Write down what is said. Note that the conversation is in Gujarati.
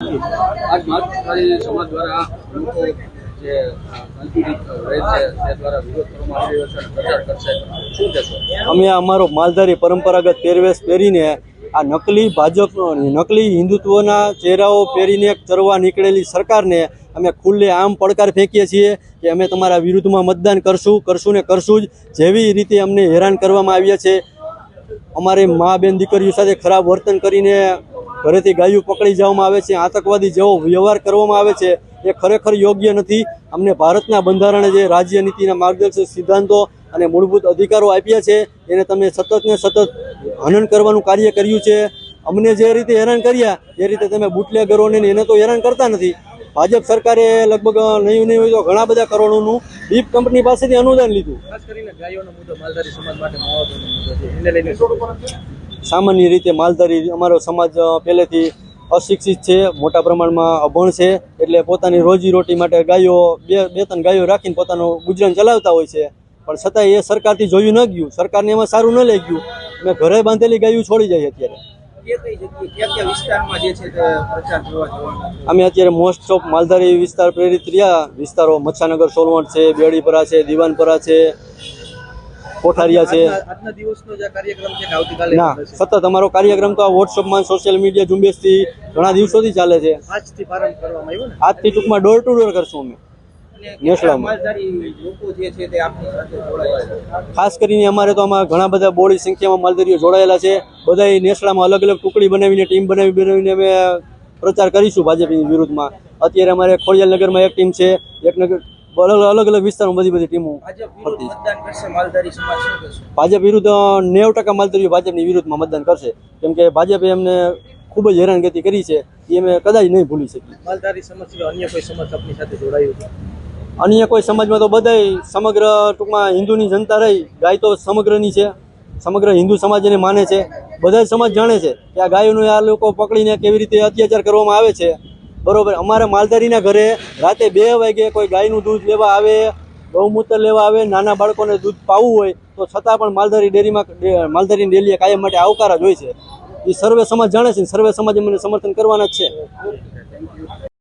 આજ માતૃકારી સમાજ દ્વારા લોકો જે સંતુલિત રહે છે, તે દ્વારા વિરોધ કરવામાં આવી રહ્યો છે પ્રચાર કરશે. શું કહેશો? અમે અમારો માલધારી પરંપરાગત પહેરવેશ પહેરીને આ નકલી ભાજપ, નકલી હિન્દુત્વના ચહેરાઓ પહેરીને ચરવા નીકળેલી સરકારને અમે ખુલ્લે આમ પડકાર ફેંકીએ છીએ કે અમે તમારા વિરુદ્ધમાં મતદાન કરશું કરશું ને કરશું જ જેવી રીતે અમને હેરાન કરવામાં આવ્યા છે. અમારે મા બેન દીકરીઓ સાથે ખરાબ વર્તન કરીને ઘરેથી ગાયું પકડી જવામાં આવે છે, આતંકવાદી જેવો વ્યવહાર કરવામાં આવે છે, એ ખરેખર યોગ્ય નથી. અમને ભારતના બંધારણે જે રાજ્ય નીતિના માર્ગદર્શક સિદ્ધાંતો અને મૂળભૂત અધિકારો આપ્યા છે, એને તમે સતત ને સતત હનન કરવાનું કાર્ય કર્યું છે. અમને જે રીતે હેરાન કર્યા, એ રીતે તમે બુટલેગરોને એને તો હેરાન કરતા નથી. ભાજપ સરકારે લગભગ નહીં નહીં હોય તો ઘણા બધા કરોડોનું દીપ કંપની પાસેથી અનુદાન લીધું. સામાન્ય રીતે માલધારી અમારો સમાજ પહેલેથી અશિક્ષિત છે મોટા પ્રમાણમાં અભણ છે એટલે પોતાની રોજી રોટી માટે ગાયો બે બે ત્રણ ગાયો રાખીને પોતાનું ગુજરાન ચલાવતા હોય છે. પણ છતાંય એ સરકારથી જોયું ન ગયું. સરકારને એમાં સારું ન લઈ ગયું મેં ઘરે બાંધેલી ગાયું છોડી જાય અત્યારે? અમે અત્યારે મોસ્ટ ઓફ માલધારી વિસ્તાર પ્રેરિત રહ્યા. વિસ્તારો મચ્છાનગર સોલવંટ છે બેડીપરા છે દિવાનપરા છે કોઠારિયા છે. આજના આજના દિવસનો જે કાર્યક્રમ છે આવતીકાલે ના સતત અમારો કાર્યક્રમ તો આ વોટ્સઅપમાં સોશિયલ મીડિયા ઝુંબેશથી ઘણા દિવસોથી ચાલે છે. આજથી પ્રારંભ કરવામાં આવ્યો ને? આજથી ટૂંકમાં ડોર ટુ ડોર કરશું અમે. ખાસ કરીને અમારે તો આમાં ઘણા બધા બોડી સંખ્યામાં માલધારીઓ જોડાયેલા છે. બધા નેસડામાં અલગ અલગ ટુકડી બનાવીને ટીમ બનાવી બનાવીને અમે પ્રચાર કરીશું ભાજપની વિરુદ્ધમાં. અત્યારે અમારે ખોડિયાલ નગરમાં એક ટીમ છે. એક નગર અલગ અલગ અલગ વિસ્તારમાં બધી બધી ટીમો ભાજપ વિરુદ્ધ ભાજપ નેવ ટકા માલધારીઓ ભાજપની વિરુદ્ધમાં મતદાન કરશે. કેમ કે ભાજપે એમને ખૂબ જ હેરાનગતિ કરી છે. એ અમે કદાચ નહીં ભૂલી શકીએ. માલધારી સમાજ અન્ય કોઈ સમાજ આપની સાથે જોડાયું અન્ય કોઈ સમાજમાં તો બધાય સમગ્ર ટૂંકમાં હિન્દુની જનતા રહી. ગાય તો સમગ્રની છે. સમગ્ર હિન્દુ સમાજ એને માને છે. બધા સમાજ જાણે છે કે આ ગાયોનું આ લોકો પકડીને કેવી રીતે અત્યાચાર કરવામાં આવે છે. બરોબર. અમારા માલધારીના ઘરે રાતે બે વાગે કોઈ ગાયનું દૂધ લેવા આવે, ગૌમૂત્ર લેવા આવે, નાના બાળકોને દૂધ પાવું હોય, તો છતાં પણ માલધારી ડેરીમાં માલધારીની ડેલીએ કાયમ માટે આવકાર જ હોય છે. એ સર્વે સમાજ જાણે છે સર્વે સમાજ એમને સમર્થન કરવાના જ છે.